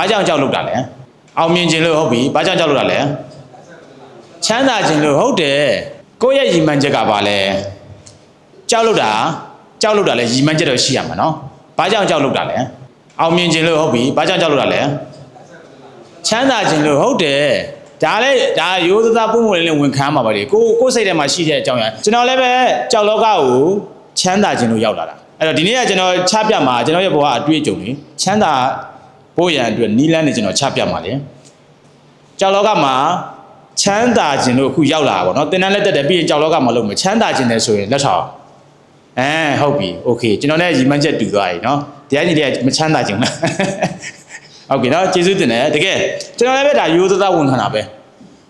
ဘာကြောင့်ကြောက်လို့တာလဲအောင်မြင်ခြင်းလို့ဟုတ်ပြီဘာကြောင့်ကြောက်လို့တာလဲချမ်းသာခြင်းလို့ဟုတ်တယ်ကိုယ့်ရဲ့ရည်မှန်းချက်ကဘာလဲကြောက်လို့တာကြောက်လို့တာလဲရည်မှန်းချက်တော့ရှိရမှာနော်ဘာကြောင့်ကြောက်လို့တာလဲအောင်မြင်ခြင်းလို့ဟုတ်ပြီဘာကြောင့်ကြောက်လို့တာလဲချမ်းသာခြင်းလို့ဟုတ်တယ်ဒါလည်းဒါရိုးသားပုံပုံလေးလေးဝင်ခံမှာပါလေကိုကိုယ်စိတ်ထဲမှာရှိတဲ့အကြောင်းရကျွန်တော်လည်းပဲကြောက်လောကကိုချမ်းသာခြင်းလို့ရောက်လာတာအဲ့တော့ဒီနေ့ကကျွန်တော်ချပြမှာကျွန်တော်ရဲ့ဘဝအတွေ့အကြုံတွေချမ်းသာ ဖို့ရန်အတွက်နီးလန်းနေကျွန်တော်ချပြမှာလေကြောက်လောကမှာချမ်းသာခြင်းလို့အခုရောက်လာတာပေါ့နော်သင်တန်းလက်တက်တယ်ပြီးရင်ကြောက်လောကမှာလုံးမယ်ချမ်းသာခြင်းတယ်ဆိုရင်လက်ထောက်အဲဟုတ်ပြီโอเคကျွန်တော်လည်းရီမန်းချက်တူသွားပြီเนาะတရားကြီးတွေကမချမ်းသာခြင်းလား ဟုတ်ကဲ့เนาะကျေးဇူးတင်တယ်တကယ်ကျွန်တော်လည်းပဲဒါရိုးသားသားဝန်ခံတာပဲ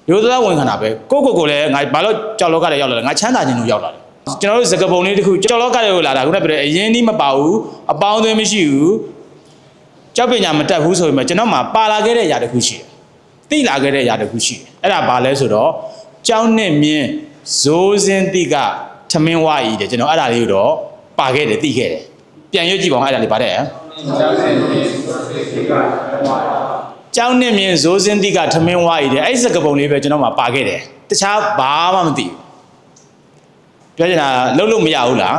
ရိုးသားသားဝန်ခံတာပဲကိုကိုကိုလည်းငါဘာလို့ကြောက်လောကတွေရောက်လာလဲငါချမ်းသာခြင်းလို့ရောက်လာတယ်ကျွန်တော်တို့စကပုံလေးတစ်ခုကြောက်လောကတွေကိုလာတာခုနကပြောတဲ့အရင်နီးမပါဘူးအပေါင်းအသင်းမရှိဘူး ကြောက်ပညာမတက်ဘူးဆိုပေမဲ့ကျွန်တော်မှပါလာခဲ့တဲ့အရာတစ်ခုရှိတယ်သိလာခဲ့တဲ့အရာတစ်ခုရှိတယ်အဲ့ဒါဘာလဲဆိုတော့ကြောင်းနဲ့မြင်းဇိုးစင်းတိကထမင်းဝါကြီးတဲ့ကျွန်တော်အဲ့ဒါလေးကိုတော့ပါခဲ့တယ်သိခဲ့တယ်ပြန်ရွတ်ကြည့်ပါဦးအဲ့ဒါလေးပါတယ်ကျောင်းနဲ့မြင်ဇိုးစင်းတိကထမင်းဝါးရည်တဲ့အဲ့ဒီစကပုံလေးပဲကျွန်တော်မှပါခဲ့တယ်တခြားဘာမှမသိဘူးပြောချင်တာလှုပ်လို့မရဘူးလား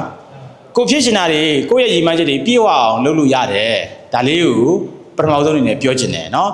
ကိုဖြစ်ရှင်တာတွေကိုယ့်ရဲ့ရည်မှန်းချက်တွေပြည့်ဝအောင်လုပ်လို့ရတယ်ဒါလေးကိုပထမဆုံးအနေနဲ့ပြောချင်တယ်เนาะ